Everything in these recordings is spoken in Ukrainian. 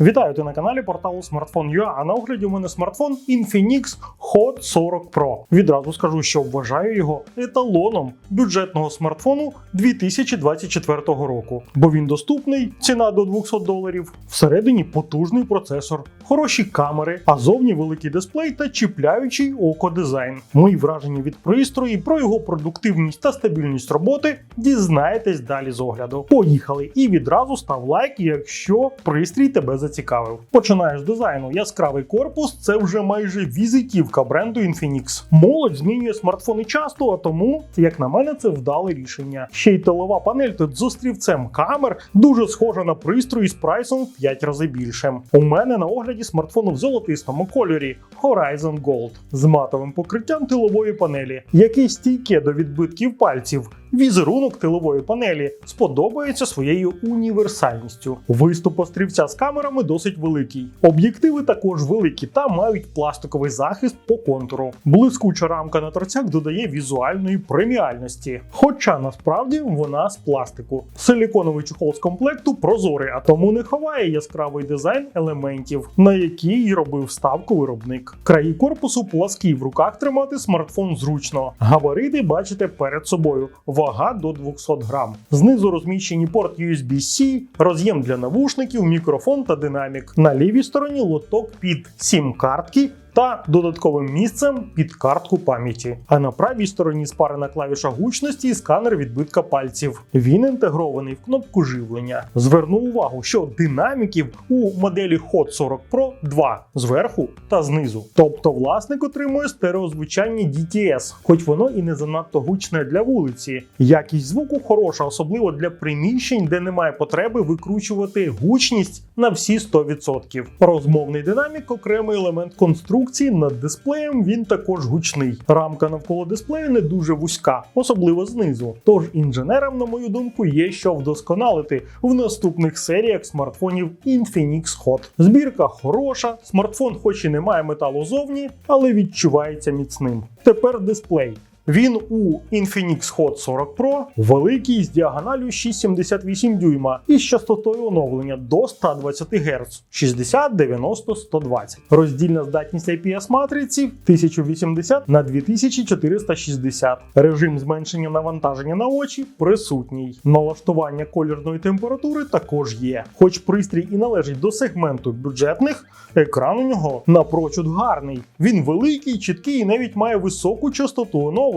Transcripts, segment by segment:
Вітаю ти на каналі порталу Smartphone.ua, а на огляді у мене смартфон Infinix Hot 40 Pro. Відразу скажу, що вважаю його еталоном бюджетного смартфону 2024 року, бо він доступний, ціна до 200 доларів, всередині потужний процесор, хороші камери, а зовні великий дисплей та чіпляючий око дизайн. Мої враження від пристрою про його продуктивність та стабільність роботи дізнаєтесь далі з огляду. Поїхали і відразу став лайк, якщо пристрій тебе зацікавив. Починаєш з дизайну. Яскравий корпус це вже майже візитівка бренду Infinix. Молодь змінює смартфони часто, а тому, як на мене, це вдале рішення. Ще й тилова панель тут з острівцем камер дуже схожа на пристрої з прайсом в 5 разів більшим. У мене на огляді смартфону в золотистому кольорі Horizon Gold з матовим покриттям тилової панелі, яке стійке до відбитків пальців. Візерунок тилової панелі сподобається своєю універсальністю. Виступ острівця з камерами досить великий. Об'єктиви також великі та мають пластиковий захист по контуру. Блискуча рамка на торцях додає візуальної преміальності. Хоча насправді вона з пластику. Силіконовий чохол з комплекту прозорий, а тому не ховає яскравий дизайн елементів, на які робив ставку виробник. Краї корпусу пласкі в руках тримати смартфон зручно. Габарити бачите перед собою. Вага до 200 грам. Знизу розміщені порт USB-C, роз'єм для навушників, мікрофон та динамік. На лівій стороні лоток під сім-картки та додатковим місцем під картку пам'яті. А на правій стороні спарена клавіша гучності і сканер відбитка пальців. Він інтегрований в кнопку живлення. Зверну увагу, що динаміків у моделі Hot 40 Pro 2 зверху та знизу. Тобто власник отримує стереозвучання DTS, хоч воно і не занадто гучне для вулиці. Якість звуку хороша, особливо для приміщень, де немає потреби викручувати гучність на всі 100%. Розмовний динамік окремий елемент конструкції над дисплеєм. Він також гучний. Рамка навколо дисплею не дуже вузька, особливо знизу. Тож інженерам, на мою думку, є що вдосконалити в наступних серіях смартфонів Infinix Hot. Збірка хороша, смартфон, хоч і не має металу зовні, але відчувається міцним. Тепер дисплей. Він у Infinix Hot 40 Pro великий з діагоналю 6,78 дюйма і з частотою оновлення до 120 Гц 60, 90, 120. Роздільна здатність IPS матриці 1080 на 2460. Режим зменшення навантаження на очі присутній. Налаштування колірної температури також є. Хоч пристрій і належить до сегменту бюджетних, екран у нього напрочуд гарний. Він великий, чіткий і навіть має високу частоту оновлення.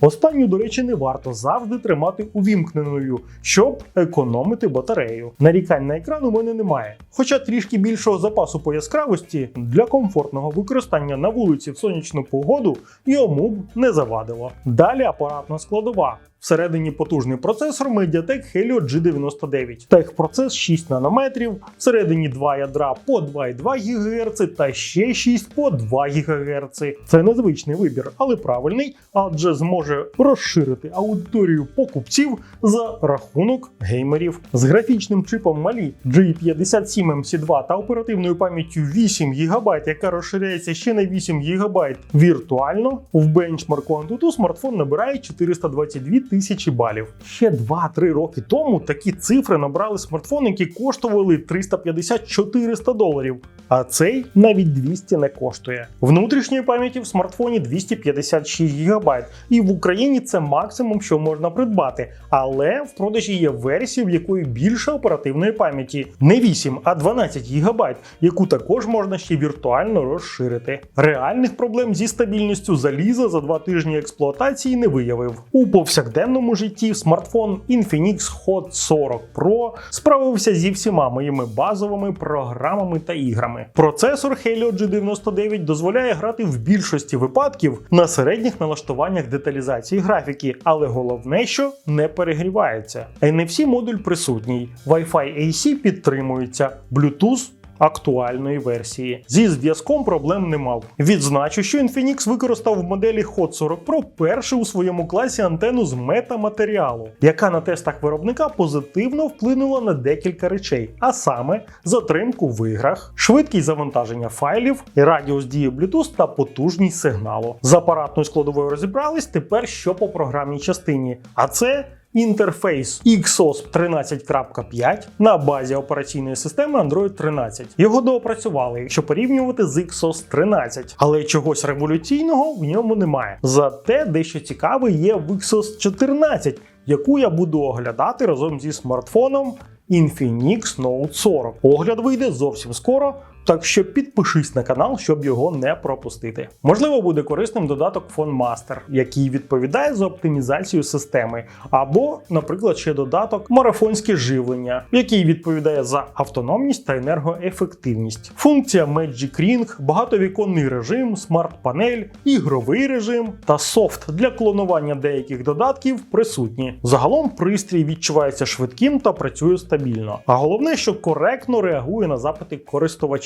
Останню, до речі, не варто завжди тримати увімкненою, щоб економити батарею. Нарікань на екран у мене немає. Хоча трішки більшого запасу по яскравості для комфортного використання на вулиці в сонячну погоду йому б не завадило. Далі апаратна складова. Всередині потужний процесор Mediatek Helio G99. Техпроцес 6 нанометрів, всередині два ядра по 2,2 ГГц та ще 6 по 2 ГГц. Це незвичний вибір, але правильний, адже зможе розширити аудиторію покупців за рахунок геймерів. З графічним чипом Mali G57MC2 та оперативною пам'яттю 8 ГБ, яка розширяється ще на 8 ГБ віртуально, в бенчмарку Antutu смартфон набирає 422 тисячі балів. Ще 2-3 роки тому такі цифри набрали смартфони, які коштували 350-400 доларів. А цей навіть 200 не коштує. Внутрішньої пам'яті в смартфоні 256 ГБ, і в Україні це максимум, що можна придбати. Але в продажі є версія, в якої більше оперативної пам'яті не 8, а 12 ГБ, яку також можна ще віртуально розширити. Реальних проблем зі стабільністю заліза за два тижні експлуатації не виявив. У повсякденному житті смартфон Infinix Hot 40 Pro справився зі всіма моїми базовими програмами та іграми. Процесор Helio G99 дозволяє грати в більшості випадків на середніх налаштуваннях деталізації графіки, але головне, що не перегрівається. NFC модуль присутній, Wi-Fi AC підтримується, Bluetooth актуальної версії. Зі зв'язком проблем не мав. Відзначу, що Infinix використав в моделі Hot 40 Pro першу у своєму класі антенну з метаматеріалу, яка на тестах виробника позитивно вплинула на декілька речей, а саме затримку в іграх, швидкість завантаження файлів, радіус дії Bluetooth та потужність сигналу. З апаратною складовою розібрались тепер що по програмній частині. А це інтерфейс XOSP 13.5 на базі операційної системи Android 13. Його доопрацювали, якщо порівнювати з XOS 13, але чогось революційного в ньому немає. Зате дещо цікаве є в XOS 14, яку я буду оглядати разом зі смартфоном Infinix Note 40. Огляд вийде зовсім скоро. Так що підпишись на канал, щоб його не пропустити. Можливо, буде корисним додаток FoneMaster, який відповідає за оптимізацію системи, або, наприклад, ще додаток марафонське живлення, який відповідає за автономність та енергоефективність. Функція Magic Ring, багатовіконний режим, смарт-панель, ігровий режим та софт для клонування деяких додатків присутні. Загалом пристрій відчувається швидким та працює стабільно. А головне, що коректно реагує на запити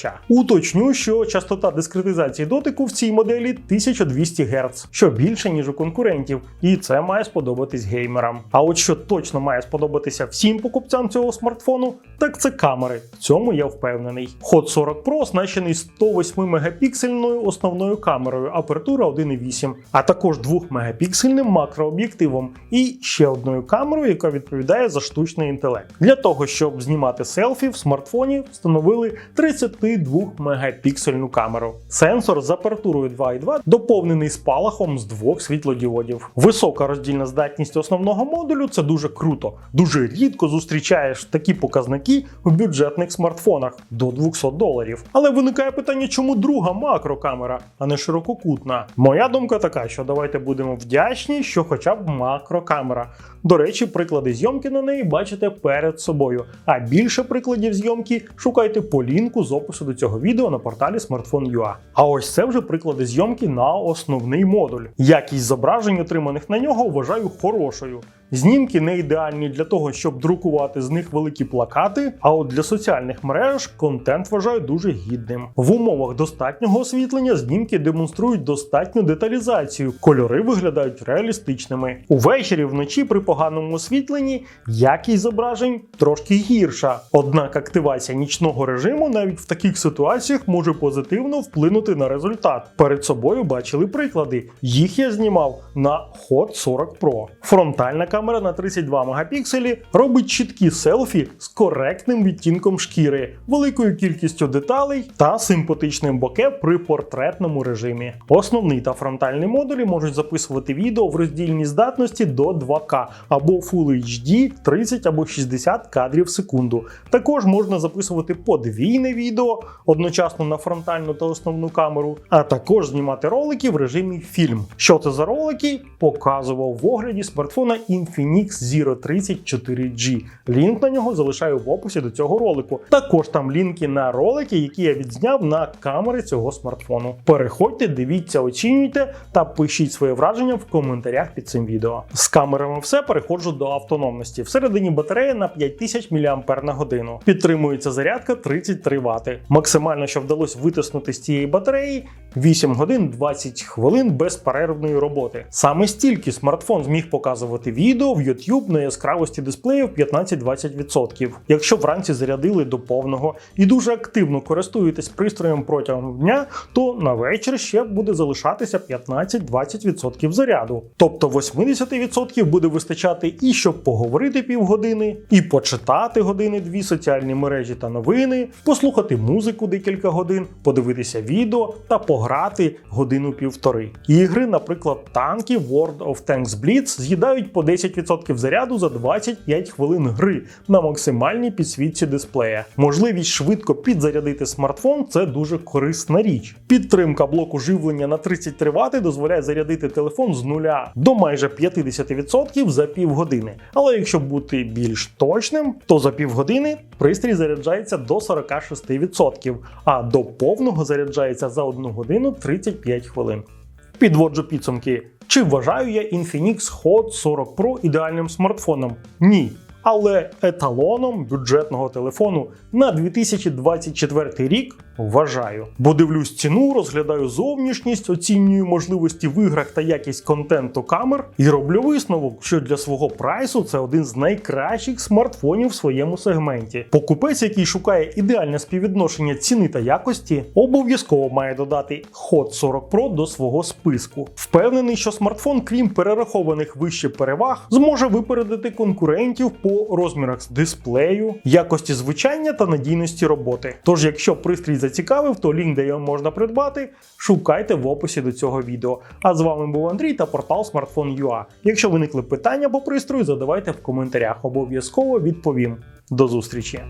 користувача. Уточню, що частота дискретизації дотику в цій моделі 1200 Гц, що більше ніж у конкурентів, і це має сподобатись геймерам. А от що точно має сподобатися всім покупцям цього смартфону, так це камери. В цьому я впевнений. Hot 40 Pro оснащений 108 мегапіксельною основною камерою, апертура 1.8, а також 2 мегапіксельним макрооб'єктивом і ще одною камерою, яка відповідає за штучний інтелект. Для того щоб знімати селфі в смартфоні, встановили 32 мегапіксельну камеру. Сенсор з апертурою 2.2 доповнений спалахом з двох світлодіодів. Висока роздільна здатність основного модулю це дуже круто. Дуже рідко зустрічаєш такі показники в бюджетних смартфонах до 200 доларів. Але виникає питання, чому друга макрокамера, а не ширококутна. Моя думка така, що давайте будемо вдячні, що хоча б макрокамера. До речі, приклади зйомки на неї бачите перед собою. А більше прикладів зйомки шукайте по лінку з опису до цього відео на порталі Smartphone.ua. А ось це вже приклади зйомки на основний модуль. Якість зображень, отриманих на нього, вважаю хорошою. Знімки не ідеальні для того, щоб друкувати з них великі плакати, а от для соціальних мереж контент вважаю дуже гідним. В умовах достатнього освітлення знімки демонструють достатню деталізацію, кольори виглядають реалістичними. Увечері вночі при поганому освітленні якість зображень трошки гірша. Однак активація нічного режиму навіть в таких ситуаціях може позитивно вплинути на результат. Перед собою бачили приклади. Їх я знімав на Hot 40 Pro. Фронтальна камера на 32 мегапікселі робить чіткі селфі з коректним відтінком шкіри, великою кількістю деталей та симпатичним боке при портретному режимі. Основний та фронтальний модулі можуть записувати відео в роздільній здатності до 2К або Full HD 30 або 60 кадрів в секунду. Також можна записувати подвійне відео одночасно на фронтальну та основну камеру, а також знімати ролики в режимі фільм. Що це за ролики? Показував в огляді смартфона Infinix Zero 34G. Лінк на нього залишаю в описі до цього ролику. Також там лінки на ролики, які я відзняв на камери цього смартфону. Переходьте, дивіться, оцінюйте та пишіть своє враження в коментарях під цим відео. З камерами все переходжу до автономності. Всередині батарея на 5000 мАч. Підтримується зарядка 33 Вт. Максимально, що вдалося витиснути з цієї батареї 8 годин 20 хвилин безперервної роботи. Саме стільки смартфон зміг показувати відео в YouTube на яскравості дисплею 15-20%. Якщо вранці зарядили до повного і дуже активно користуєтесь пристроєм протягом дня, то на вечір ще буде залишатися 15-20% заряду. Тобто 80% буде вистачати і щоб поговорити півгодини, і почитати години-дві соціальні мережі та новини, послухати музику декілька годин, подивитися відео та пограти годину-півтори. Ігри, наприклад, танки World of Tanks Blitz з'їдають по 10% заряду за 25 хвилин гри на максимальній підсвітці дисплея. Можливість швидко підзарядити смартфон це дуже корисна річ. Підтримка блоку живлення на 33 Вт дозволяє зарядити телефон з нуля до майже 50% за півгодини. Але якщо бути більш точним, то за півгодини пристрій заряджається до 46%, а до повного заряджається за 1 годину 35 хвилин. Підводжу підсумки. Чи вважаю я Infinix Hot 40 Pro ідеальним смартфоном? Ні. Але еталоном бюджетного телефону на 2024 рік вважаю. Бо дивлюсь ціну, розглядаю зовнішність, оцінюю можливості в іграх та якість контенту камер і роблю висновок, що для свого прайсу це один з найкращих смартфонів в своєму сегменті. Покупець, який шукає ідеальне співвідношення ціни та якості, обов'язково має додати Hot 40 Pro до свого списку. Впевнений, що смартфон, крім перерахованих вище переваг, зможе випередити конкурентів по розмірах з дисплею, якості звучання та надійності роботи. Тож, якщо пристрій зацікавив, то лінк, де його можна придбати, шукайте в описі до цього відео. А з вами був Андрій та портал Smartphone.ua. Якщо виникли питання по пристрою, задавайте в коментарях. Обов'язково відповім. До зустрічі!